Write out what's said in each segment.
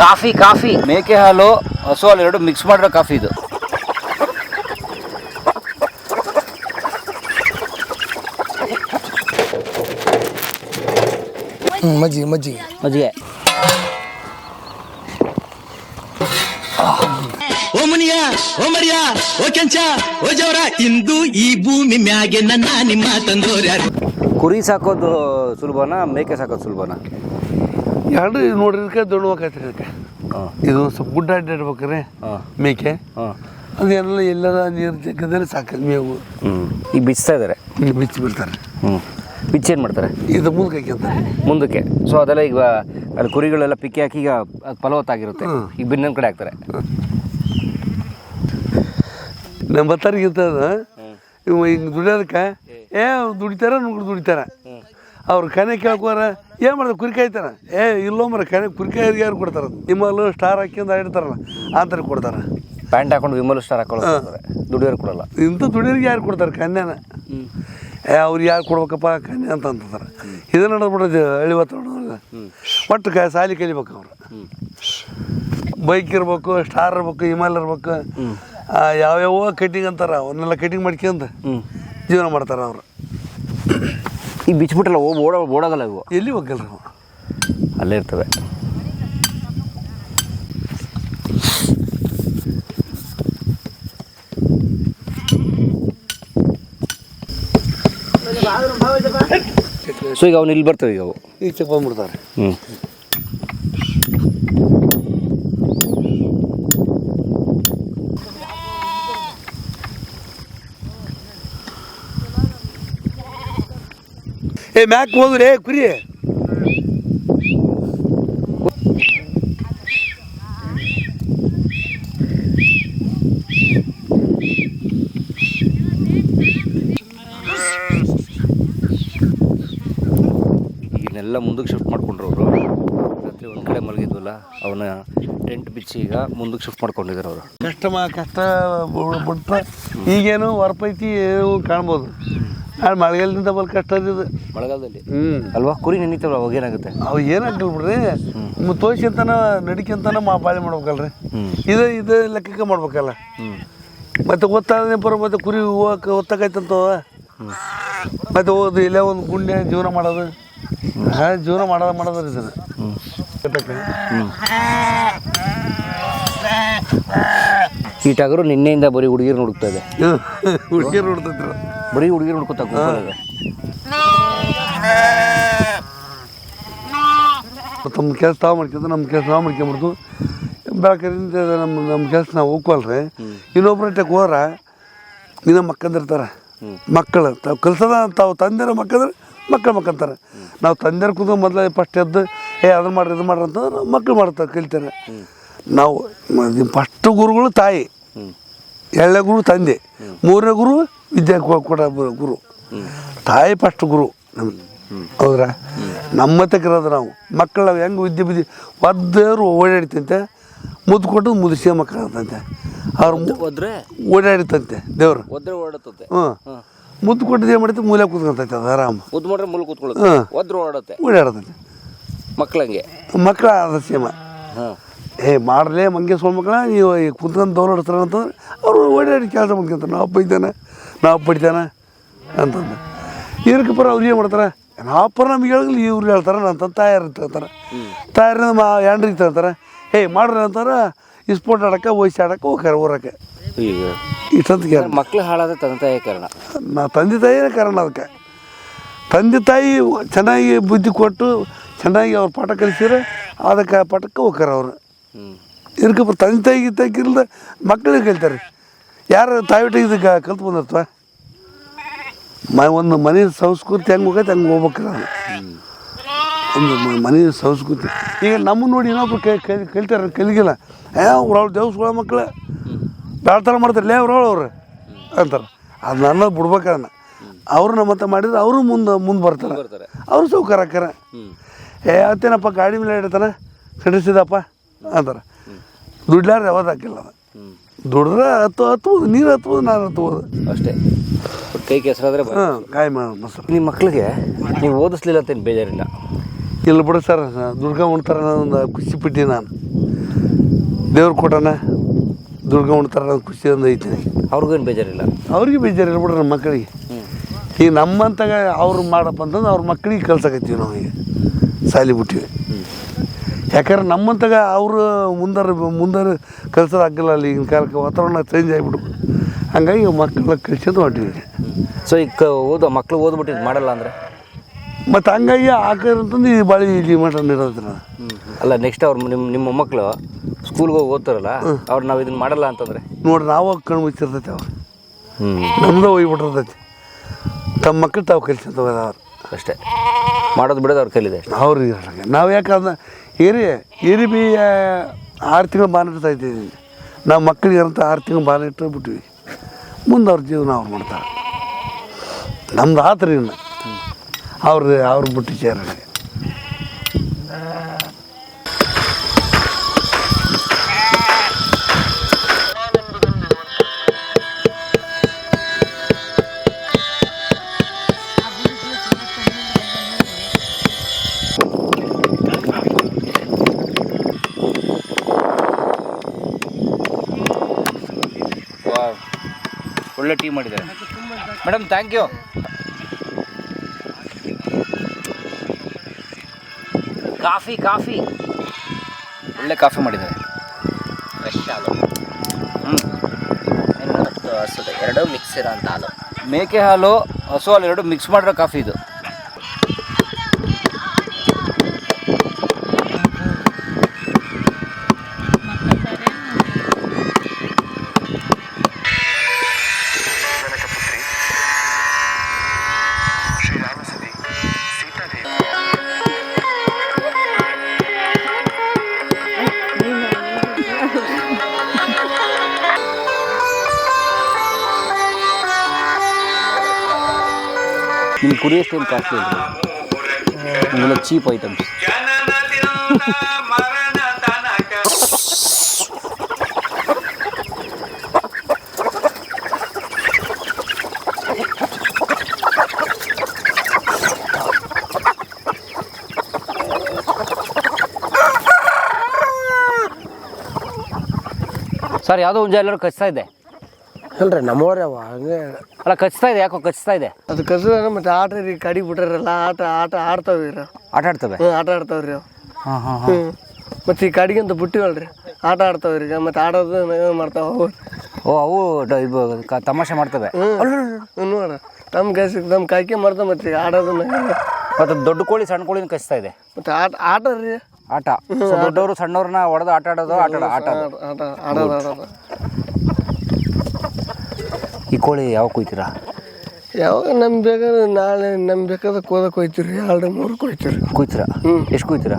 Coffee coffee. ಮೇಕೆ ಹಾಲು ಹಸು ಹಾಲು ಎರಡು ಮಿಕ್ಸ್ ಮಾಡಿರೋ ಕಾಫಿ ಇದು. ಮಜ್ಜಿ ಮಜ್ಜಿಗೆ ಮಜ್ಜಿಗೆ. ಮಜ್ಜಿಗೆ. ಓ ಮುನಿಯ ಓ ಮರಿಯ ಓ ಕೆಂಚ ಓ ಜವರ ಇಂದು ಈ ಭೂಮಿ ಮ್ಯಾಗೆ ನನ್ನ ನಿಮ್ಮ ತಂದೋರ್ಯಾರು. ಕುರಿ ಸಾಕೋದು ಸುಲಭನಾ ಮೇಕೆ ಸಾಕೋದು ಸುಲಭನಾ? ಎರಡು ನೋಡಿರ್ಕೆ ದೊಡ್ಡವಾಕೈತ್ರಿ ಇದಕ್ಕೆ ಇದು ಸ್ವಲ್ಪ ಗುಡ್ಡ ಅಡ್ಡಾಡ್ಬೇಕ್ರಿ ಮೇಕೆ. ಅದೆಲ್ಲ ಎಲ್ಲರ ನೀರು ಜಗ್ಗದಲ್ಲಿ ಸಾಕು ಮೇವು. ಈಗ ಬಿಚ್ತಾ ಇದಾರೆ? ಬಿಚ್ಚಿ ಬಿಡ್ತಾರೆ. ಹ್ಞೂ ಬಿಚ್ಚಿ ಏನು ಮಾಡ್ತಾರೆ? ಇದು ಮುಂದಕ್ಕೆ ಅಂತ ಮುಂದಕ್ಕೆ. ಸೊ ಅದೆಲ್ಲ ಈಗ ಅಲ್ಲಿ ಕುರಿಗಳೆಲ್ಲ ಪಿಕ್ಕಿ ಹಾಕಿ ಈಗ ಅದು ಫಲವತ್ತಾಗಿರುತ್ತೆ. ಈಗ ಬಿನ್ನೊಂದು ಕಡೆ ಹಾಕ್ತಾರೆ. ನಮ್ಮ ಬತ್ತಾರಿಗಿಂತ ಇವ ಹಿಂಗೆ ದುಡಿಯೋದಕ್ಕೆ ಏ ದುಡಿತಾರ ನುಗ್ರು ದುಡಿತಾರ. ಅವ್ರು ಕನೆ ಕೇಳ್ಕೋರ ಏನು ಮಾಡ್ತಾರೆ ಕುರಿ ಕಾಯ್ತಾರ ಏ ಇಲ್ಲೋ ಮರ ಕನೆ ಕುರಿ ಕಾಯ್ದು ಯಾರು ಕೊಡ್ತಾರೆ ನಿಮ್ಮಲ್ಲೂ ಸ್ಟಾರ್ ಹಾಕಿಂದ ಇಡ್ತಾರಲ್ಲ ಅಂತಾರೆ ಕೊಡ್ತಾರೆ. ಪ್ಯಾಂಟ್ ಹಾಕೊಂಡು ವಿಮಲ್ ಸ್ಟಾರ್ ಹಾಕೊಳ್ಳೋದು ದುಡಿಯೋರು ಕೊಡಲ್ಲ. ಇಂಥ ದುಡಿಯೋರಿಗೆ ಯಾರು ಕೊಡ್ತಾರೆ ಕನ್ಯಾನ? ಏ ಅವ್ರು ಯಾರು ಕೊಡ್ಬೇಕಪ್ಪ ಕನ್ಯಾ ಅಂತ ಇದನ್ನ ಇದು ನಡೆದ್ಬಿಡೋದು ಹಳ್ಳಿ ವಾತಾವರಣ ಒಟ್ಟು ಕ ಸಾಲಿ ಕಲಿಬೇಕು ಅವ್ರು. ಬೈಕ್ ಇರ್ಬೇಕು ಸ್ಟಾರ್ ಇರ್ಬೇಕು ಹಿಮಾಲಯ ಇರ್ಬೇಕು ಯಾವ್ಯಾವ ಕಟಿಂಗ್ ಅಂತಾರ ಅವನ್ನೆಲ್ಲ ಕಟಿಂಗ್ ಮಾಡ್ಕೊಂತ ಜೀವನ ಮಾಡ್ತಾರೆ ಅವರು. ಈಗ ಬಿಚ್ಬಿಟ್ಟಲ್ಲ ಓ ಓಡ ಓಡೋಗಲ್ಲ ಇವು. ಎಲ್ಲಿ ಹೋಗಲ್ಲ ಅಲ್ಲೇ ಇರ್ತವೆ. ಸೊ ಈಗ ಅವ್ನು ಇಲ್ಲಿ ಬರ್ತವೆ ಈಗ ಅವು. ಈಚೆ ಬಂದ್ಬಿಡ್ತಾರೆ. ಹ್ಞೂ ಏ ಮ್ಯಾಕ್ ಹೋದ್ರಿ ಕುರಿ. ಎಲ್ಲ ಮುಂದಕ್ಕೆ ಶಿಫ್ಟ್ ಮಾಡ್ಕೊಂಡ್ರು ಅವರು. ರಾತ್ರಿ ಒಂದು ಕಡೆ ಮಲಗಿದ್ವಲ್ಲ ಅವನ ಟೆಂಟ್ ಬಿಚ್ಚಿ ಈಗ ಮುಂದಕ್ಕೆ ಶಿಫ್ಟ್ ಮಾಡ್ಕೊಂಡಿದ್ದಾರೆ ಅವರು. ಕಷ್ಟ ಮಾ ಕಷ್ಟ ಬಿಟ್ರೆ ಈಗೇನು ಹೊರಪೈತಿ ಏನು ಕಾಣ್ಬೋದು. ನಾಳೆ ಮಳೆಗಾಲದಿಂದ ಬಲ್ ಕಷ್ಟ ಇದು? ಮಳೆಗಾಲದಲ್ಲಿ. ಹ್ಞೂ ಅಲ್ವಾ? ಕುರಿ ನೆನೀತಲ್ಲ ಅವಾಗ ಏನಾಗುತ್ತೆ? ಅವು ಏನಾಗಲ್ಲ ಬಿಡ್ರಿ. ತೋರ್ಸ್ಕೊಂತಾನ ನಡಿಕೆಂತನ ಮಾ ಬಾಳೆ ಮಾಡ್ಬೇಕಲ್ರಿ. ಇದು ಇದು ಲೆಕ್ಕಕ್ಕೆ ಮಾಡ್ಬೇಕಲ್ಲ. ಮತ್ತೆ ಬರೋ ಪರ ಮತ್ತೆ ಕುರಿ ಹೋಗಕ್ಕೆ ಒತ್ತಾಕೈತಂತವ ಮತ್ತೆ ಹೋದು ಇಲ್ಲೇ ಒಂದು ಗುಂಡೆ ಜೀವನ ಮಾಡೋದು? ಹಾಂ ಜೀವನ ಮಾಡೋದು ಮಾಡೋದ್ರಿ ಇದನ್ನ. ಈ ಟಗರು ನಿನ್ನೆಯಿಂದ ಬರೀ ಹುಡುಗಿರು ಹ್ಮ್. ಹುಡುಗಿಯರು ನೋಡ್ತಿದ್ರು. ಬರೀ ಹುಡುಗಿರು ಹುಡ್ಕೋತ ತಮ್ಮ ಕೆಲಸ ತಾವು ಮಾಡ್ಕೊಂತ ನಮ್ಮ ಕೆಲಸ ನಾವು ಮಾಡ್ಕೊಂಬಿಡ್ತು. ಬೆಳಕರಿಂದ ನಮ್ಮ ನಮ್ಮ ಕೆಲಸ ನಾವು ಹೋಗ್ವಲ್ರಿ ಇನ್ನೊಬ್ರ ಟೆಕ್ ಹೋರ ಇನ್ನು ಮಕ್ಕಂದಿರ್ತಾರೆ ಮಕ್ಕಳು ತಾವು ಕಲ್ಸದ ತಾವು ತಂದಿರೋ ಮಕ್ಕಂದ್ರೆ ಮಕ್ಕಳು ಮಕ್ಕಂತಾರೆ. ನಾವು ತಂದೆರ ಕೂತು ಮೊದಲ ಫಸ್ಟ್ ಎದ್ದು ಏ ಅದನ್ನ ಮಾಡ್ರಿ ಇದು ಮಾಡ್ರಿ ಅಂತಂದ್ರೆ ಮಕ್ಕಳು ಮಾಡ್ತಾರೆ ಕಲಿತಾರೆ. ನಾವು ಫಸ್ಟ್ ಗುರುಗಳು ತಾಯಿ. ಎರಡನೇ ಗುರು ತಂದೆ. ಮೂರನೇ ಗುರು ವಿದ್ಯೆ ಕೊಡ ಗುರು. ತಾಯಿ ಫಸ್ಟ್ ಗುರು ನಮ್ಮ ಹೌದ್ರಾ? ನಮ್ಮ ತೆಗಿರೋದು ನಾವು. ಮಕ್ಕಳು ನಾವು ಹೆಂಗೆ ವಿದ್ಯೆ ಬಿದ್ದಿ ಒದ್ದರು ಓಡಾಡಿತಂತೆ ಮುದ್ದು ಕೊಟ್ಟು ಮುದಿಸಿ ಮಕ್ಕಳಂತೆ ಅವ್ರ ಮು- ಒದ್ರೆ ಓಡಾಡಿತಂತೆ ದೇವ್ರು. ಒದ್ರೆ ಓಡಾಡುತ್ತೆ ಹ್ಞೂ ಮುದ್ದು ಕೊಟ್ಟಿದ್ದು ಏನು ಮಾಡುತ್ತೆ ಮೂಲೆ ಕೂತ್ಕೊಂತೈತೆ ಅದು ಆರಾಮ. ಮುದ್ದು ಮಾಡ್ರೆ ಮೂಲೆ ಕೂತ್ಕೊಳ್ಳುತ್ತೆ. ಹಾಂ. ಒದ್ರೆ ಓಡಾಡುತ್ತೆ. ಓಡಾಡುತ್ತಂತೆ ಮಕ್ಕಳಂಗೆ ಮಕ್ಕಳ ಆದ ಸೇಮ. ಹಾಂ. ಏ ಮಾಡಲೇ ಮಂಗೆ ಮಕ್ಕಳ ನೀವು ಈ ಕುಂತ್ಕೊಂಡು ಹೊಡ್ತಾರೆ ಅಂತಂದ್ರೆ ಅವರು ಓಡಾಡಿ ಕೆಲಸ ಮಾಡ್ಕೊಂತಾರೆ. ನಾವು ಅಪ್ಪ ಇದ್ದಾನೆ ನಾ ಅಪ್ಪ ಇದ್ದಾನೆ ಅಂತಂದು. ಇದಕ್ಕೆ ಪರ ಅವ್ರು ಏನು ಮಾಡ್ತಾರೆ? ನಾ ಅಪ್ಪರ ನಮ್ಗೆ ಹೇಳಿದ್ರೆ ಇವ್ರು ಹೇಳ್ತಾರೆ ನನ್ನ ತಾಯಾರು ಹೇಳ್ತಾರೆ. ತಾಯಾರ ಮಾ ಯಾಂಡ್ರಿಗೆ ತಗೋತಾರೆ ಏಯ್ ಮಾಡ್ರಿ ಅಂತಾರೆ ಇಸ್ಪೋರ್ಟ್ ಆಡಕ್ಕೆ ವಯಸ್ಸು ಆಡಕ್ಕೆ ಹೋಗ್ತಾರೆ ಊರಕ್ಕೆ. ಈಗ ಕೇಳಿ ಮಕ್ಳು ಹಾಳಾದ ತಂದೆ ತಾಯಿ ಕಾರಣ. ನಾ ತಂದೆ ತಾಯಿನೇ ಕಾರಣ ಅದಕ್ಕೆ. ತಂದೆ ತಾಯಿ ಚೆನ್ನಾಗಿ ಬುದ್ಧಿ ಕೊಟ್ಟು ಚೆನ್ನಾಗಿ ಅವ್ರು ಪಾಠ ಕಲಿಸಿದ್ರೆ ಅದಕ್ಕೆ ಪಾಠಕ್ಕೆ ಹೋಗ್ತಾರೆ ಅವರು. ಹ್ಞೂ ಇದಕ್ಕೆ ತಂದೆ ತಾಯಿಗೆ ತೆಗಿಲ್ದ ಮಕ್ಕಳಿಗೆ ಕೇಳ್ತಾರೆ ಯಾರು ತಾಯಿ ಇದಕ್ಕೆ ಕಲ್ತು ಬಂದಿರ್ತವ? ಮ ಒಂದು ಮನೆ ಸಂಸ್ಕೃತಿ ಹೆಂಗೆ ಹೋಗೈತೆ ಹಂಗೆ ಹೋಗ್ಬೇಕ್ರಿ ಒಂದು ಮನೆಯ ಮನೆ ಸಂಸ್ಕೃತಿ. ಈಗ ನಮ್ಮ ನೋಡಿ ಇನ್ನೊಬ್ರು ಕೈ ಕಲಿ ಕಲಿತಾರೆ ಕಲಿಗಿಲ್ಲ. ಏ ಅವ್ರು ಅವ್ರು ದೇವಸ್ಗಳ ಮಕ್ಕಳು ಥರ ಮಾಡ್ತಾರೆ. ಲೇ ಅವ್ರು ಅವ್ರು ಅಂತಾರೆ. ಅದು ನನ್ನ ಬಿಡ್ಬೇಕನ್ನ ಅವರು ನಮ್ಮ ಹತ್ರ ಮಾಡಿದ್ರೆ ಅವರು ಮುಂದೆ ಮುಂದೆ ಬರ್ತಾರೆ. ಅವರು ಸೌಕರ್ಯ ಹಾಕ್ಯಾರ ಹ್ಞೂ ಏ ಅತ್ತೇನಪ್ಪ ಗಾಡಿ ಮೇಲೆ ಇಡ್ತಾನೆ? ಕಡಿಸಿದಪ್ಪ ಅಂತಾರೆ. ದುಡ್ಲಾರ ಯಾವ್ದು ಹಾಕಿಲ್ಲ ಅದು ದುಡಿದ್ರೆ ಹತ್ತು ಹತ್ಬೋದು ನೀರು ಹತ್ಬೋದು ನಾನು ಹತ್ಬೋದು. ಅಷ್ಟೇ. ಕೈ ಕೆಸರಾದ್ರೆ ಹಾಂ ಕಾಯಿ ಮಾಡೋಣ ಸರ್ ನಿಮ್ಮ ಮಕ್ಳಿಗೆ ನೀವು ಓದಿಸ್ಲಿಲ್ಲ ಅಂತ ಏನು ಬೇಜಾರಿಲ್ಲ? ಇಲ್ಲ ಬಿಡು ಸರ್ ದುಡ್ಕೊಂಡು ಉಣ್ತಾರೆ ಒಂದು ಖುಷಿ ಪಟ್ಟಿ ನಾನು. ದೇವ್ರು ಕೊಟ್ಟಣ ದುಡ್ಗ ಉಣ್ತಾರೆ ಅನ್ನೋದು ಖುಷಿ ಒಂದು ಐತಿ. ಅವ್ರಿಗೇನು ಬೇಜಾರಿಲ್ಲ? ಅವ್ರಿಗೆ ಬೇಜಾರಿಲ್ಲ ಬಿಡ್ರಿ ನಮ್ಮ ಮಕ್ಕಳಿಗೆ ಈಗ ನಮ್ಮಂತಾಗ ಅವ್ರು ಮಾಡಪ್ಪ ಅಂತಂದ್ರೆ ಅವ್ರ ಮಕ್ಕಳಿಗೆ ಕಲ್ಸಕತ್ತೀವಿ ನಾವು ಈಗ. ಸಾಲಿ ಬಿಟ್ಟಿವಿ ಯಾಕಂದ್ರೆ ನಮ್ಮಂತಾಗ ಅವರು ಮುಂದಾರ ಮುಂದಾರ ಕಲ್ಸೋದು ಆಗಿಲ್ಲ ಅಲ್ಲಿ ಈಗಿನ ಕಾಲಕ್ಕೆ ವಾತಾವರಣ ಚೇಂಜ್ ಆಗಿಬಿಡು ಹಂಗಾಗಿ ಮಕ್ಕಳ ಕಲ್ಸೋದು ಹೊಂಟಿವಿ. ಸೊ ಈಗ ಓದು ಮಕ್ಳು ಓದ್ಬಿಟ್ಟು ಮಾಡಲ್ಲ ಅಂದರೆ? ಮತ್ತು ಹಂಗಾಗಿ ಹಾಕಂತಂದು ಈ ಬಾಳಿ ಇಲ್ಲಿ ಮಠ ಇರೋದ್ರ ಅಲ್ಲ ನೆಕ್ಸ್ಟ್ ಅವ್ರು ನಿಮ್ಮ ನಿಮ್ಮ ಮೊಮ್ಮಕ್ಕಳು ಸ್ಕೂಲ್ಗೆ ಹೋಗಿ ಓದ್ತಾರಲ್ಲ ಅವ್ರು ನಾವು ಇದನ್ನ ಮಾಡಲ್ಲ ಅಂತಂದರೆ? ನೋಡಿ ನಾವು ಕಣ್ಣು ಮುಚ್ಚಿರ್ತೈತೆ ಅವ್ರು. ಹ್ಞೂ ನಮ್ದು ಹೋಗ್ಬಿಟ್ಟಿರ್ತೈತಿ. ತಮ್ಮ ಮಕ್ಕಳು ತಾವು ಕಲ್ಸಂತವ ಅವ್ರು. ಅಷ್ಟೇ. ಮಾಡೋದು ಬಿಡೋದು ಅವ್ರು ಕೈಲಿದೆ ಅಷ್ಟೇ. ಅವ್ರಿಗೆ ನಾವು ಯಾಕಂದ್ರೆ ಏರಿ ಏರಿ ಬಿ ಆರು ತಿಂಗಳು ಬಾನಿಡ್ತಾ ಇದ್ದೀವಿ. ನಾವು ಮಕ್ಕಳಿಗೆ ಅಂತ ಆರು ತಿಂಗಳು ಬಾನಿಟ್ಟು ಬಿಟ್ವಿ. ಮುಂದೆ ಅವ್ರ ಜೀವನ ಅವ್ರು ಮಾಡ್ತಾರೆ. ನಮ್ದು ಆತ್ರಿ ಇನ್ನು ಅವ್ರದ್ದು ಅವ್ರು ಬಿಟ್ಟು ಸೇರ ಒಳ್ಳೆ ಟೀ ಮಾಡಿದ್ದಾರೆ. Madam thank you coffee coffee. ಒಳ್ಳೆ ಕಾಫಿ ಮಾಡಿದ್ದಾರೆ. ಫ್ರೆಶ್ ಹಾಲು. ಹ್ಞೂ ಹಸು ಎರಡು ಎರಡೂ ಮಿಕ್ಸ್ ಇರೋಂಥ ಹಾಲು. ಮೇಕೆ ಹಾಲು ಹಸು ಹಾಲು ಎರಡು ಮಿಕ್ಸ್ ಮಾಡಿರೋ ಕಾಫಿ ಇದು. ನಿಮ್ಮ ಕುರಿ ಅಷ್ಟೇನು ಕಾಸ್ಟ್ಲಿ ಇಲ್ಲ ನಿಮ್ಮೆಲ್ಲ ಚೀಪ್ ಐಟಮ್ಸ್ ಸರ್ ಯಾವುದೋ ಒಂದು ಎಲ್ಲರೂ ಕಚ್ತಾ ಇದೆ ಅಲ್ರಿ ನಮ್ಮವ್ರೆ ಅವ ಹಂಗೆ ಅಲ್ಲ ಕಚ್ತಾ ಇದೆ ಯಾಕೋ ಕಚ್ತಾ ಇದೆ? ಅದು ಕಸು ಮತ್ತೆ ಆಟ ರೀ ಕಡಿ ಬಿಟ್ಟಾರಲ್ಲ ಆಟ ಆಟ ಆಡ್ತಾವ್ರಿ ರೀ ಆಟ ಆಡ್ತವೆ? ಹ್ಞೂ ಆಟ ಆಡ್ತಾವ್ರಿ ಅವು ಹಾಂ ಹಾಂ ಹ್ಞೂ ಮತ್ತು ಈ ಕಡಿಗೆ ಅಂತ ಬಿಟ್ಟಿವಲ್ರಿ ಆಟ ಆಡ್ತಾವ್ರಿ ಈಗ ಮತ್ತೆ ಆಡೋದು ಮಾಡ್ತಾವ ಅವು. ಓ ಅವು ಡ- ಇದು ಕ- ತಮಾಷೆ ಮಾಡ್ತವೆ? ಹ್ಞೂ ನೋಡ ತಮ್ಮ ಕೆಲ್ಸಕ್ಕೆ ನಮ್ಮ ಕಾಯ್ಕೆ ಮಾಡ್ತಾವ ಮತ್ತೆ ಈಗ ಆಡೋದು ಮತ್ತೆ ದೊಡ್ಡ ಕೋಳಿ ಸಣ್ಣ ಕೋಳಿನ ಕಚ್ತಾ ಇದೆ? ಮತ್ತೆ ಆಟ ಆಟ? ರೀ ಆಟ. ಸೊ ದೊಡ್ಡವರು ಸಣ್ಣವ್ರನ್ನ ಹೊಡೆದು ಆಟ ಆಡೋದು ಆಟ ಆಡ- ಆಟ. ಆಟ ಆಡೋದು ಆಡೋದು. ಈ ಕೋಳಿ ಯಾವಾಗ ಕೊಯ್ತೀರಾ? ಯಾವಾಗ ನಮ್ಗೆ ಬೇಕಾದ್ರೆ ನಾಳೆ ನಮ್ಗೆ ಬೇಕಾದ್ರೆ ಕೋದಕ್ಕೆ ಕೊಯ್ತೀರಿ ಎರಡು ಮೂರು ಕೊಯ್ತೀರಿ. ಕೊಯ್ತೀರ? ಹ್ಞೂ ಎಷ್ಟು ಕುಯ್ತೀರಾ?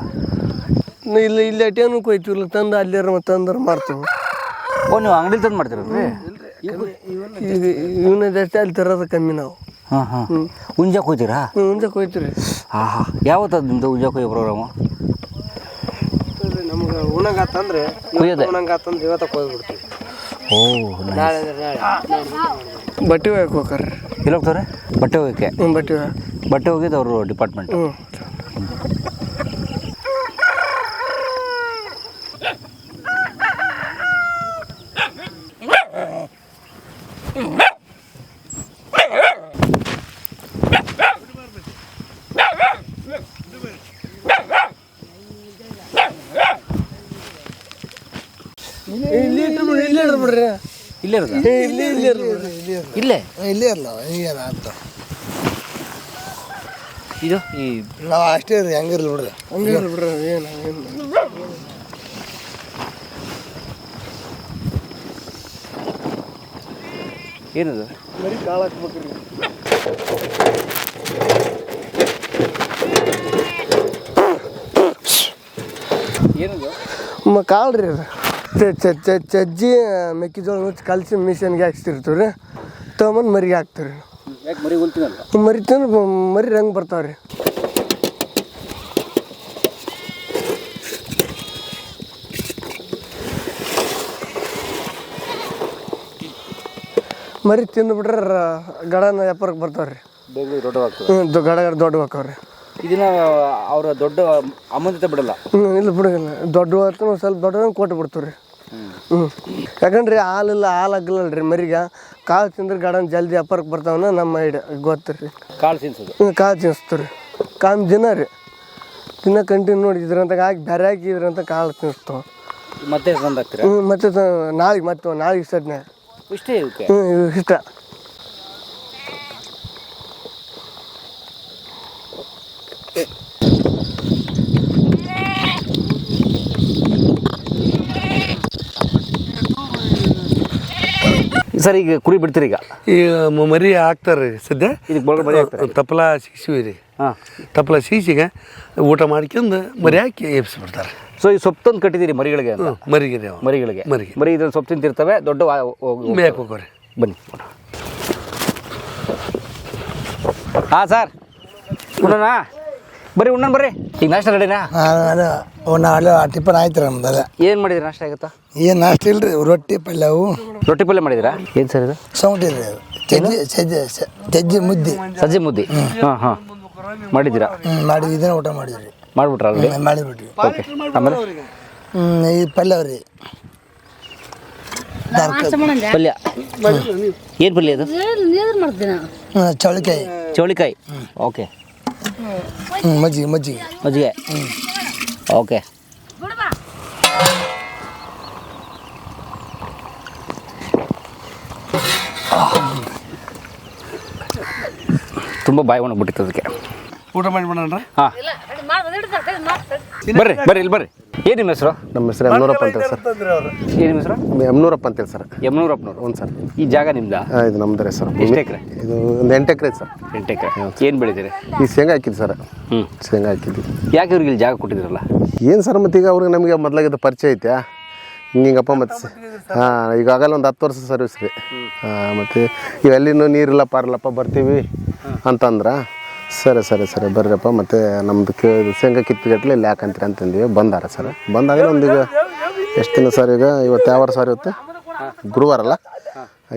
ಇಲ್ಲಿ ಇಲ್ಲಿ ಅಟೇನು ಕೊಯ್ತೀವಿಲ್ಲ ತಂದು ಅಲ್ಲಿ ಮತ್ತೆ ತಂದ್ರೆ ಮಾರ್ತೀವಿ. ಓ ನೀವು ಅಂಗಡಿ ತಂದು ಮಾಡ್ತೀರಲ್ರಿ ಈಗ ಇವನ್ನ ಜಾಸ್ತಿ ಅಲ್ಲಿ ತರೋದು ಕಮ್ಮಿ ನಾವು. ಹಾಂ ಹಾಂ. ಹುಂಜಾ ಕೊಯ್ತೀರಾ? ಹ್ಞೂ ಕೊಯ್ತೀರಿ. ಹಾಂ ಹಾಂ. ಯಾವತ್ತದು ನಿಮ್ಮದು ಹುಂಜಾ ಕೊಯ್ಯೋ ಪ್ರೋಗ್ರಾಮು? ನಮ್ಗೆ ಉಣಂಗಾತಂದ್ರೆ ಕುಯ್ಯೋದೆ? ಉಣಂಗಾತಂದ್ರೆ ಇವತ್ತ ಕೊಯ್ದ್ಬಿಡ್ತೀವಿ ಓ ನಾಳೆ ಅಂದ್ರೆ ನಾಳೆ. ಬಟ್ಟೆ ಒಯ್ಯಕ್ಕೆ ಹೋಗ್ರಿ ಎಲ್ಲಿ ಹೋಗ್ತಾರೆ? ಬಟ್ಟೆ ಹೋಗಕ್ಕೆ ಹ್ಞೂ ಬಟ್ಟೆ ಒಯ್ಯಕ್ಕೆ. ಬಟ್ಟೆ ಹೋಗಿದ್ದು ಅವರು ಡಿಪಾರ್ಟ್ಮೆಂಟ್ ಹ್ಞೂ ಇಲ್ಲಿ ಇಟ್ರು ಬಿಡ್ರಿ ಇಲ್ಲಿ ಇಡ್ರಿ ಬಿಡ್ರಿ ಇಲ್ಲೇ ಇರೋದಾ ಇಲ್ಲಿ ಇಲ್ಲಿ ಇರ್ಲಿ ಬಿಡ್ರಿ ಇಲ್ಲೇ ಇಲ್ಲೇ? ಇರಲ್ಲ ಹಿಂಗೇನ ಅಂತ. ಇದು? ಈ ನಾವು ಅಷ್ಟೇ ರೀ ಹೆಂಗಿರ್ಲಿ ಬಿಡ್ರಿ. ಹಂಗೆ ಇರ್ಲಿ ಬಿಡ್ರಿ ಏನು ಏನು ಏನದು? ಬರೀ ಕಾಳು ಹಾಕ್ಬೇಕ್ರಿ. ಏನದು? ಮ ಕಾಳು ರೀ ಅದು. ಚಜ್ಜಿ ಮೆಕ್ಕೆಜೋಳ ಕಲಸಿ ಮಿಷನ್ಗೆ ಹಾಕ್ಸ್ತಿರ್ತೀವಿ ರೀ ತೊಗೊಂಬಂದು ಮರಿಗೆ ಹಾಕ್ತೀವಿ ರೀ ಮರಿ ತಂದ್ರೆ ಮರಿ ರಂಗ್ ಬರ್ತಾವೆ ರೀ ಮರಿ ತಿಂದುಬಿಟ್ರೆ ಗಡನ ವ್ಯಾಪಾರಕ್ಕೆ ಬರ್ತಾವೆ ರೀ ಹ್ಞೂ ದೊ- ಗಡ ಗಡ ದೊಡ್ಡ ಹಾಕವ್ರಿ ಇದನ್ನ ಅವರ ದೊಡ್ಡ ಅಮ್ಮನ ಜೊತೆ ಬಿಡಲ್ಲ. ಹ್ಞೂ ಇಲ್ಲ ಬಿಡಲ್ಲ ದೊಡ್ಡ ಹೊತ್ತು ಸ್ವಲ್ಪ ದೊಡ್ಡದಂಗೆ ಕೊಟ್ಟು ಬಿಡ್ತೀವಿ ರೀ. ಹ್ಞೂ ಯಾಕಂದ್ರೆ ಹಾಲಿಲ್ಲ ಹಾಲು ಆಗಲ್ಲ ರೀ ಮರಿಗ. ಕಾಳು ತಿಂದ್ರೆ ಗಾರ್ಡನ್ ಜಲ್ದಿ ಅಪ್ಪರ್ಕ್ ಬರ್ತಾವನ ನಮ್ಮ ಐಡಿಯಾ ಗೊತ್ತು ರೀ. ಕಾಳು ತಿನ್ಸೋದು. ಹ್ಞೂ ಕಾಳು ರೀ. ಕಾಮ್ ದಿನ ರೀ. ದಿನ ಕಂಟಿನ್ಯೂ ನೋಡಿದ್ರಂತ ಹಾಕಿ ಬೇರೆ ಹಾಕಿದ್ರಂತ ಕಾಳು ತಿನ್ಸ್ತಾವ ಮತ್ತೆ ತಂದಾಗ್ತೀರಾ ಹ್ಞೂ ಮತ್ತೆ ನಾಳೆಗೆ ಮತ್ತೆ ನಾಳೆಗೆ ಸದ್ನೆ ಇಷ್ಟೇ ಹ್ಞೂ ಇಷ್ಟ. ಸರ್ ಈಗ ಕುರಿ ಬಿಡ್ತೀರಿ ಈಗ? ಈಗ ಮ- ಮರಿ ಹಾಕ್ತಾರೆ ರೀ ಸದ್ಯ. ಇದಕ್ಕೆ ಬಳ ಮರಿ ಹಾಕ್ತಾರೆ. ತಪ್ಪಲ ಸಿಗಿಸಿವಿ ರೀ. ಹಾಂ. ತಪ್ಪಲ ಸೀಸಿಗೆ ಊಟ ಮಾಡ್ಕೊಂಡು ಮರಿ ಹಾಕಿ ಎಬ್ಸಿಬಿಡ್ತಾರೆ. ಸೊ ಈ ಸೊಪ್ಪು ತಂದು ಕಟ್ಟಿದ್ದೀರಿ ಮರಿಗಳಿಗೆ ಅಂತ? ಮರಿಗೆ ರೀ ಅವು. ಮರಿಗಳಿಗೆ. ಮರಿಗೆ. ಮರಿ ಇದ್ರಲ್ಲಿ ಸೊಪ್ಪು ತಿಂತಿರ್ತವೆ ದೊಡ್ಡ ವಾ- ಹೋಗ್- ಮೇಯಕ್ಕೆ ಹೋಗೋರಿ. ಬನ್ನಿ. ಹಾಂ ಸರ್. ಉಣ್ಣೋಣ? ಬರ್ರಿ ಉಣ್ಣೋಣ ಬರ್ರಿ ಈಗ ನಾಷ್ಟ ರೆಡಿನಾ ಅದು ಒಂದು ಅಲ್ಲ ಟಿಫನ್ ಆಯ್ತು ನಮ್ದು ಅದ. ಏನು ಮಾಡಿದ್ರಿ ನಾಷ್ಟ ಆಗುತ್ತಾ? ಏನು ನಾಷ್ಟ ಇಲ್ರಿ ರೊಟ್ಟಿ ಪಲ್ಯವು. ರೊಟ್ಟಿ ಪಲ್ಯ ಮಾಡಿದಿರಾ ಏನು ಸರ್ ಇದು? ಸೌಂಟಿಲ್ರಿ ಅದು. ಜಜ್ಜಿ ಮುದ್ದೆ ಸ- ಸಜ್ಜಿ ಮುದ್ದೆ. ಸಜ್ಜೆ ಮುದ್ದೆ. ಹಾಂ ಹಾಂ. ಮಾಡಿದ್ದೀರಾ? ಹ್ಞೂ ಮಾಡಿ ಇದನ್ನ ಊಟ ಮಾಡಿದ್ರಿ ಮಾಡ್ಬಿಟ್ರ ಅಲ್ಲಿ? ಮಾಡಿಬಿಟ್ರಿ ಓಕೆ. ಆಮೇಲೆ? ಹ್ಞೂ ಈ ಪಲ್ಯ ರೀ ಪಲ್ಯ. ಏನು ಪಲ್ಯ ಇದು? ಹ್ಞೂ ಚೌಳಿಕಾಯಿ. ಚೌಳಿಕಾಯಿ. ಓಕೆ. ಹ್ಞೂ ಮಜ್ಜಿಗೆ ಮಜ್ಜಿಗೆ. ಮಜ್ಜಿಗೆ. ಓಕೆ. ತುಂಬ ಬಾಯಿ ಒಣಗ್ಬಿಟ್ಟಿತ್ತು ಅದಕ್ಕೆ. ಊಟ ಮಾಡಿಬಿಡೋಣ ಹಾಂ. ಬರ್ರಿ ಬರ್ರಿ ಇಲ್ಲಿ ಬರ್ರಿ. ಏನು ನಿಮ್ಮ ಹೆಸರು? ನಮ್ಮ ಹೆಸರು ಎಮ್ನೂರಪ್ಪ ಅಂತೇಳಿ ಸರ್. ಏನು ನಿಮ್ಮ ಹೆಸರು? ಅಂತ ಹೇಳಿ ಸರ್. ಎಮ್ನೂರಪ್ಪನವ್ರು ಹ್ಞೂ ಸರ್. ಈ ಜಾಗ ನಿಮ್ದಾ? ಇದು ನಮ್ದು ರೀ ಸರ್. ಎಷ್ಟು ಎಕರೆ? ಇದು ಒಂದು ಎಂಟು ಎಕರೆ ಐತೆ ಸರ್. ಎಂಟು ಎಕರೆ. ಏನು ಬೆಳಿತೀರಿ ಈ ಶೇಂಗಾ ಹಾಕಿದ್ದು ಸರ್. ಹ್ಞೂ ಶೇಂಗಾ ಹಾಕಿದ್ವಿ. ಯಾಕೆ ಇವ್ರಿಗೆ ಇಲ್ಲಿ ಜಾಗ ಕೊಟ್ಟಿದ್ರಲ್ಲ? ಏನು ಸರ್ ಮತ್ತೀಗ ಈಗ ಅವ್ರಿಗೆ ನಮಗೆ ಮೊದಲಾಗಿದ್ದ ಪರಿಚಯ ಐತೆ ಹಿಂಗಪ್ಪ ಮತ್ತು ಹಾಂ ಈಗಾಗಲೇ ಒಂದು ಹತ್ತು ವರ್ಷ ಸರ್ವಿಸ್ ರೀ. ಹಾಂ ಮತ್ತು ಇವೆಲ್ಲಿನೂ ನೀರಿಲ್ಲ ಪಾರ್ಲಪ್ಪ ಬರ್ತೀವಿ ಅಂತಂದ್ರೆ ಸರಿ ಸರಿ ಸರಿ ಬರ್ರಪ್ಪ ಮತ್ತು ನಮ್ದು ಕೇಂಗ ಇದು ಶೇಂಗಾ ಕಿತ್ತುಗಟ್ಲೆ ಇಲ್ಲಿ ಯಾಕಂತೀರಿ ಅಂತಂದ್ವಿ. ಬಂದಾರ ಸರ್ ಬಂದಾಗ ಒಂದು ಈಗ ಎಷ್ಟು ದಿನ ಸರ್ ಈಗ? ಇವತ್ತು ಯಾವ ವಾರ ಸರ್ ಇವತ್ತು? ಗುರುವಾರ ಅಲ್ಲ?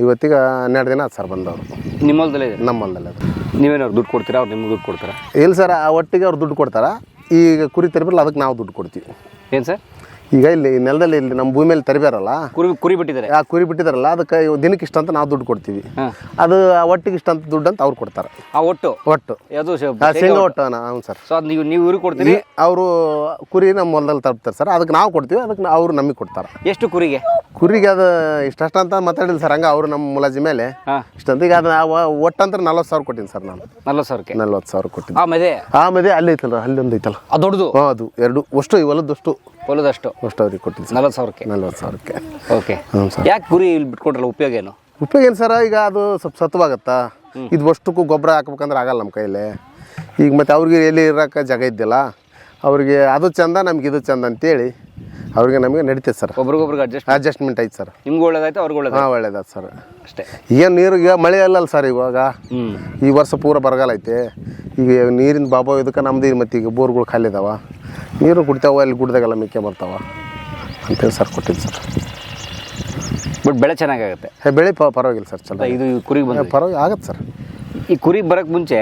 ಇವತ್ತಿಗೆ ಹನ್ನೆರಡು ದಿನ ಆಯ್ತು ಸರ್ ಬಂದವರು. ನಿಮ್ಮ ಹೊಲದಲ್ಲೇ ಇದೆ? ನಮ್ಮ ಹೊಲದಲ್ಲೇ ಅದು. ನೀವೇನವ್ರು ದುಡ್ಡು ಕೊಡ್ತೀರಾ? ಅವ್ರು ನಿಮ್ಗೆ ದುಡ್ಡು ಕೊಡ್ತಾರಾ? ಇಲ್ಲ ಸರ್ ಆ ಒಟ್ಟಿಗೆ ಅವ್ರು ದುಡ್ಡು ಕೊಡ್ತಾರ. ಈಗ ಕುರಿ ತರಬಿಲ್ಲ ಅದಕ್ಕೆ ನಾವು ದುಡ್ಡು ಕೊಡ್ತೀವಿ. ಏನು ಸರ್ ಈಗ ಇಲ್ಲಿ ನೆಲದಲ್ಲಿ ಇಲ್ಲಿ ನಮ್ಮ ಭೂಮಿಯಲ್ಲಿ ತರಬೇರಲ್ಲ? ಕುರಿ ಕುರಿ ಬಿಟ್ಟಿದ್ದಾರೆ. ಆ ಕುರಿ ಬಿಟ್ಟಿದಾರಲ್ಲ ಅದಕ್ಕೆ ಇವ್ ದಿನಕ್ಕೆ ಇಷ್ಟ ಅಂತ ನಾವು ದುಡ್ಡು ಕೊಡ್ತೀವಿ. ಅದು ಆ ಒಟ್ಟಿಗೆ ಇಷ್ಟ ಅಂತ ದುಡ್ಡು ಅಂತ ಅವ್ರು ಕೊಡ್ತಾರೆ. ಆ ಒಟ್ಟು? ಒಟ್ಟು. ಅದು ಆ ಶೇಂಗಾ ಒಟ್ಟು? ಹೌದು ಸರ್. ಸೊ ಅದು ನೀವು ನೀವು ಇವ್ರಿಗೆ ಕೊಡ್ತೀರಿ? ಅವರು ಕುರಿ ನಮ್ಮ ಹೊಲದಲ್ಲಿ ತರ್ತಾರೆ ಸರ್. ಅದಕ್ಕೆ ನಾವು ಕೊಡ್ತೀವಿ ಅದಕ್ಕೆ ಅವರು ನಮಗೆ ಕೊಡ್ತಾರೆ. ಎಷ್ಟು ಕುರಿಗೆ? ಕುರಿಗೆ ಅದು ಇಷ್ಟಷ್ಟ ಅಂತ ಮಾತಾಡಿಲ್ಲ ಸರ್ ಹಂಗೆ ಅವರು ನಮ್ಮ ಮುಲಾಜಿ ಮೇಲೆ. ಹಾಂ. ಇಷ್ಟಂತ ಈಗ ಅದು ಒಟ್ಟಂದ್ರೆ ನಲ್ವತ್ತು ಸಾವಿರ ಕೊಟ್ಟಿನಿ ಸರ್ ನಾನು. ನಲ್ವತ್ತು ಸಾವಿರಕ್ಕೆ? ನಲ್ವತ್ತು ಸಾವಿರ ಕೊಟ್ಟಿನಿ. ಆಮೇಲೆ ಆಮೇಲೆ ಅಲ್ಲಿ ಐತಲ್ಲ ಅಲ್ಲಿ ಒಂದು ಐತಲ್ಲ ಅದು ದೊಡ್ಡದು? ಹಾಂ ಅದು ಎರಡು ಅಷ್ಟು ಇವಲ್ಲದಷ್ಟು ಹೊಲದಷ್ಟು? ಅಷ್ಟು ಅವ್ರಿಗೆ ಕೊಟ್ಟಿದ್ದು ನಲ್ವತ್ತು ಸಾವಿರಕ್ಕೆ? ನಲ್ವತ್ತು ಸಾವಿರಕ್ಕೆ. ಓಕೆ. ಹ್ಞೂ ಸರ್. ಯಾಕೆ ಗುರಿ ಇಲ್ಲಿ ಬಿಟ್ಕೊಟ್ರಲ್ಲ ಉಪಯೋಗ ಏನು? ಉಪಯೋಗ ಏನು ಸರ್ ಈಗ ಅದು ಸ್ವಲ್ಪ ಸತ್ವಾಗತ್ತಾ? ಇದು ಅಷ್ಟಕ್ಕೂ ಗೊಬ್ಬರ ಹಾಕ್ಬೇಕಂದ್ರೆ ಆಗಲ್ಲ ನಮ್ಮ ಕೈಯಲ್ಲಿ ಈಗ ಮತ್ತೆ ಅವ್ರಿಗೆ ಎಲ್ಲಿ ಇರೋಕ್ಕೆ ಜಾಗ ಇದ್ದಿಲ್ಲ. ಅವ್ರಿಗೆ ಅದು ಚಂದ ನಮ್ಗೆ ಇದು ಚಂದ ಅಂತೇಳಿ ಅವ್ರಿಗೆ ನಮಗೆ ನಡೀತೈತೆ ಸರ್. ಒಬ್ರಿಗೊಬ್ರಿಗೆ ಅಡ್ಜಸ್ಟ್ ಅಡ್ಜಸ್ಟ್ಮೆಂಟ್ ಆಯ್ತು ಸರ್. ನಿಮ್ಗೆ ಒಳ್ಳೇದಾಯ್ತು ಅವ್ರಿಗೆ ಒಳ್ಳೆ ಹಾಂ ಒಳ್ಳೇದಾಯ್ತು ಸರ್. ಅಷ್ಟೇ. ಈಗ ನೀರು ಈಗ ಮಳೆ ಅಲ್ಲಲ್ಲ ಸರ್ ಇವಾಗ. ಈ ವರ್ಷ ಪೂರ ಬರಗಾಲ ಐತೆ. ಈಗ ನೀರಿನ ಬಾಬಾ ಇದಕ್ಕೆ ನಮ್ದು ಮತ್ತೆ ಈಗ ಬೋರ್ಗಳು ಖಾಲಿ ಇದಾವ. ನೀರು ಕುಡಿತಾವ ಅಲ್ಲಿ ಗುಡ್ದಾಗೆಲ್ಲ ಮಿಕ್ಕೆ ಬರ್ತಾವ? ಅಂತೇಳಿ ಸರ್ ಕೊಟ್ಟಿದ್ದು ಸರ್ ಬಟ್ ಬೆಳೆ ಚೆನ್ನಾಗಾಗುತ್ತೆ. ಹೇ ಬೆಳೆ ಪ- ಪರವಾಗಿಲ್ಲ ಸರ್ ಚೆನ್ನಾಗಿ ಇದು ಕುರಿಗೆ ಬಂದು. ಪರವಾಗಿ ಆಗತ್ತೆ ಸರ್ ಈ ಕುರಿ ಬರಕ್ ಮುಂಚೆ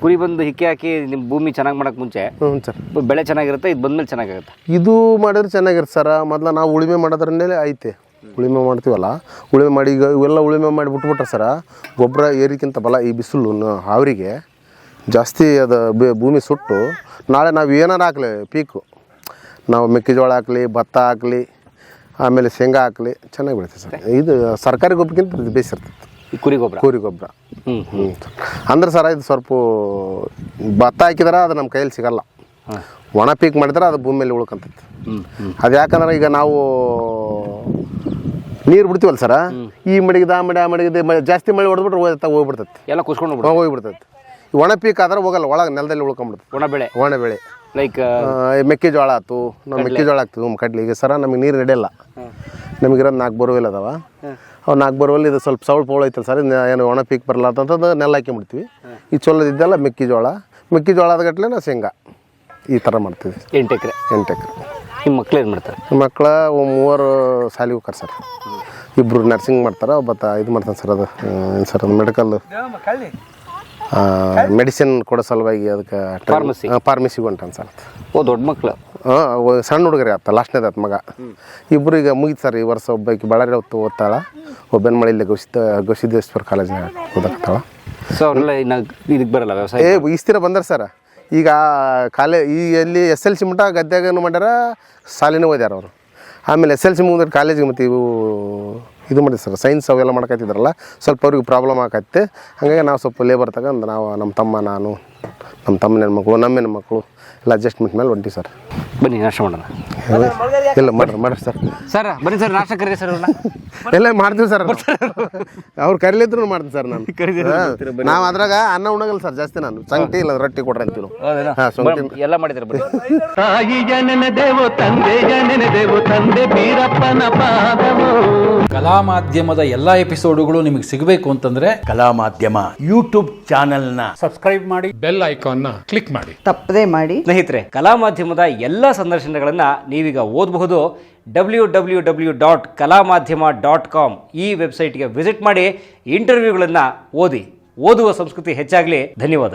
ಕುರಿ ಬಂದು ಹಿಕ್ಕಿ ಹಾಕಿ ನಿಮ್ಮ ಭೂಮಿ ಚೆನ್ನಾಗಿ ಮಾಡಕ್ಕೆ ಮುಂಚೆ ಹ್ಞೂ ಸರ್ ಬೆಳೆ ಚೆನ್ನಾಗಿರುತ್ತೆ ಇದು ಬಂದ್ಮೇಲೆ ಚೆನ್ನಾಗಾಗುತ್ತೆ. ಇದು ಮಾಡಿದ್ರೆ ಚೆನ್ನಾಗಿರುತ್ತೆ ಸರ್ ಮೊದಲು ನಾವು ಉಳುಮೆ ಮಾಡೋದ್ರಿಂದಲೇ ಐತೆ. ಉಳುಮೆ ಮಾಡ್ತೀವಲ್ಲ ಉಳುಮೆ ಮಾಡಿ ಈಗ ಇವೆಲ್ಲ ಉಳುಮೆ ಮಾಡಿ ಬಿಟ್ಬಿಟ್ರೆ ಸರ ಗೊಬ್ಬರ ಏರಿಕ್ಕಿಂತ ಬಲ ಈ ಬಿಸಿಲು ಹಾವರಿಗೆ ಜಾಸ್ತಿ ಅದು ಭೂಮಿ ಸುಟ್ಟು ನಾಳೆ ನಾವು ಏನಾರು ಹಾಕ್ಲಿ ಪೀಕು ನಾವು ಮೆಕ್ಕೆಜೋಳ ಹಾಕಲಿ ಭತ್ತ ಹಾಕಲಿ ಆಮೇಲೆ ಶೇಂಗಾ ಹಾಕಲಿ ಚೆನ್ನಾಗಿ ಬೆಳಿತೀವಿ ಸರ್. ಇದು ಸರ್ಕಾರಿ ಗೊಬ್ಬರಕ್ಕಿಂತ ಇದು ಬೇಸಿರ್ತೈತೆ ಈ ಕುರಿ ಗೊಬ್ಬರ? ಕುರಿ ಗೊಬ್ಬರ. ಹ್ಞೂ ಹ್ಞೂ ಅಂದ್ರೆ ಸರ ಇದು ಸ್ವಲ್ಪ ಭತ್ತ ಹಾಕಿದ್ರೆ ಅದು ನಮ್ಮ ಕೈಯಲ್ಲಿ ಸಿಗಲ್ಲ. ಒಣ ಪೀಕ್ ಮಾಡಿದ್ರೆ ಅದು ಭೂಮಿಯಲ್ಲಿ ಉಳ್ಕಂತೈತಿ. ಅದು ಯಾಕಂದ್ರೆ ಈಗ ನಾವು ನೀರು ಬಿಡ್ತೀವಲ್ಲ ಸರ? ಈ ಮಡಿಗೆ ಆ ಮಡಿ ಆ ಮಡಿಗೆ ಜಾಸ್ತಿ ಮಳೆ ಹೊಡೆದ್ಬಿಟ್ರೆ ಹೋಗ್ತಾ ಹೋಗ್ಬಿಡ್ತೈತೆ. ಎಲ್ಲ ಕುಸ್ಕೊಂಡು ಹೋಗ್ಬಿಡು ಹೋಗಿ ಹೋಗ್ಬಿಡ್ತೈತೆ. ಒಣ ಪೀಕ್ ಆದ್ರೆ ಹೋಗಲ್ಲ ಒಳಗೆ ನೆಲದಲ್ಲಿ ಉಳ್ಕೊಂಬಿಡ್ತೈತೆ ಒಣ ಬೆಳೆ. ಒಣ ಬೆಳೆ. ಲೈಕ್ ಮೆಕ್ಕೆಜೋಳ ಆಯ್ತು ನಾವು ಮೆಕ್ಕೆಜೋಳ ಹಾಕ್ತೀವಿ ನಮ್ಮ ಕಡ್ಲಿ ಈಗ ಸರ ನಮಗೆ ನೀರು ನಡೆಯಲ್ಲ. ನಮಗಿರೋದು ನಾಲ್ಕು ಬೋರ್ವೆಲ್ ಅದಾವ. ಅವು ನಾಲ್ಕು ಬೋರ್ವೆಲ್ ಇದು ಸ್ವಲ್ಪ ಸೌಳ್ ಪೌಳು ಐತಲ್ಲ ಸರ್ ಏನು ಒಣ ಪೀಕ್ ಬರಲ್ಲ ಅಂತಂದು ನೆಲ ಹಾಕಿಬಿಡ್ತೀವಿ ಈ ಚೊಲ್ಲದಿದ್ದೆಲ್ಲ ಮೆಕ್ಕೆಜೋಳ. ಮೆಕ್ಕೆಜೋಳದ ಗಟ್ಲೆ ನಾವು ಶೇಂಗಾ. ಈ ಥರ ಮಾಡ್ತೀವಿ. ಎಂಟು ಎಕರೆ. ಎಂಟು ಎಕರೆ. ನಿಮ್ಮ ಮಕ್ಳು ಏನು ಮಾಡ್ತಾರೆ? ಮಕ್ಕಳ ಮೂವರು ಶಾಲೆಗೆ ಹೋಗ್ತಾರೆ ಸರ್. ಇಬ್ಬರು ನರ್ಸಿಂಗ್ ಮಾಡ್ತಾರೆ ಒಬ್ಬತ್ತ ಇದು ಮಾಡ್ತಾನೆ ಸರ್ ಅದು ಏನು ಸರ್ ಅದು ಮೆಡಿಕಲ್ ಮೆಡಿಸಿನ್ ಕೊಡೋ ಸಲುವಾಗಿ ಅದಕ್ಕೆ ಫಾರ್ಮಸಿ ಫಾರ್ಮಸಿ ಹೊಂಟನ್ ಸರ್. ಓ ದೊಡ್ಡ ಮಕ್ಳು. ಹಾಂ ಸಣ್ಣ ಹುಡುಗರಿ ಆತ ಲಾಸ್ಟ್ನೇದು ಆತ ಮಗ. ಇಬ್ಬರು ಈಗ ಮುಗಿತು ಸರ್ ಈ ವರ್ಷ ಒಬ್ಬಾಕಿ ಬಳ್ಳಾರಿ ಹೊತ್ತು ಓದ್ತಾಳೆ ಒಬ್ಬನ ಮಳೆ ಇಲ್ಲಿ ಗವಿಸಿದ ಗವಿಸಿದ್ದೇಶ್ವರ ಕಾಲೇಜ್ನಾಗ ಓದಕತ್ತಾಳ ಸೊ ಅವರೆಲ್ಲ ಇನ್ನು ಇದಕ್ಕೆ ಬರಲ್ಲ ವ್ಯವಸಾಯ ಏ ಇಸ್ತಿರ ಬಂದಾರ ಸರ್. ಈಗ ಕಾಲೇ ಈ ಎಲ್ಲಿ ಎಸ್ ಎಲ್ ಸಿ ಮಟ್ಟ ಗದ್ದೆಗೇನು ಮಾಡ್ಯಾರ ಶಾಲೆನೇ ಓದ್ಯಾರ ಅವರು. ಆಮೇಲೆ ಎಸ್ ಎಲ್ ಸಿ ಮುಗಿದ್ರೆ ಕಾಲೇಜಿಗೆ ಮತ್ತು ಇವು ಇದು ಮಾಡಿ ಸರ್. ಸೈನ್ಸ್ ಅವೆಲ್ಲ ಮಾಡ್ಕೊತಿದ್ರಲ್ಲ ಸ್ವಲ್ಪ ಅವ್ರಿಗೆ ಪ್ರಾಬ್ಲಮ್ ಆಗತ್ತೆ ಹಾಗಾಗಿ ನಾವು ಸ್ವಲ್ಪ ಲೇಬರ್ ತಗೊಂಡು ನಾವು ನಮ್ಮ ತಮ್ಮ, ನಾನು ನಮ್ಮ ತಮ್ಮನ ಮಕ್ಕಳು ನಮ್ಮ ಹೆಣ್ಮಕ್ಳು ಎಲ್ಲ ಅಡ್ಜಸ್ಟ್ಮೆಂಟ್ ಮೇಲೆ ಹೊಂಟಿ ಸರ್. ಬನ್ನಿ ನಾಶ ಮಾಡೋಣ. ಇಲ್ಲ ಮಾಡ್ರಿ ಮಾಡ್ರಿ ಸರ್. ಸರ್ ಬನ್ನಿ ಸರ್ ನಾಷ್ಟ ಕರೀರಿ ಸರ್ ಅವ್ರನ್ನ ಎಲ್ಲ ಮಾಡ್ತೀವಿ ಸರ್ ಅವ್ರು. ಕರಿಲಿದ್ರು ಮಾಡ್ತೀನಿ ಸರ್ ನಾನು. ನಾವ್ ಅದ್ರಾಗ ಅನ್ನ ಉಣಗಲ್ಲ ಸರ್ ಜಾಸ್ತಿ ನಾನು. ಸಂಗತಿ ಇಲ್ಲ ರೊಟ್ಟಿ ಕೊಡ್ರಿ ಅಂತೀವಿ? ಹಾಂ ಬನ್ನಿ, ಎಲ್ಲ ತಂದೆ ಜನನ ತಾಯಿಯ ನೆನೆದೇವು ತಂದೆಯ ನೆನೆದೇವು ತಂದೆ ಬೀರಪ್ಪನ ಪಾದವು. ಕಲಾ ಮಾಧ್ಯಮದ ಎಲ್ಲಾ ಎಪಿಸೋಡುಗಳು ನಿಮಗೆ ಸಿಗಬೇಕು ಅಂತಂದ್ರೆ ಕಲಾ ಮಾಧ್ಯಮ ಯೂಟ್ಯೂಬ್ ಚಾನೆಲ್ನ ತಪ್ಪದೇ ಮಾಡಿ. ಸ್ನೇಹಿತರೆ ಕಲಾ ಮಾಧ್ಯಮದ ಎಲ್ಲಾ ಸಂದರ್ಶನಗಳನ್ನು ನೀವೀಗ ಓದಬಹುದು ಡಬ್ಲ್ಯೂ ಡಬ್ಲ್ಯೂ ಡಬ್ಲ್ಯೂ ಡಾಟ್ ಕಲಾ ಮಾಧ್ಯಮ ಡಾಟ್ ಕಾಮ್ ಈ ವೆಬ್ಸೈಟ್ಗೆ ವಿಸಿಟ್ ಮಾಡಿ ಇಂಟರ್ವ್ಯೂಗಳನ್ನು ಓದಿ, ಓದುವ ಸಂಸ್ಕೃತಿ ಹೆಚ್ಚಾಗಲಿ. ಧನ್ಯವಾದ.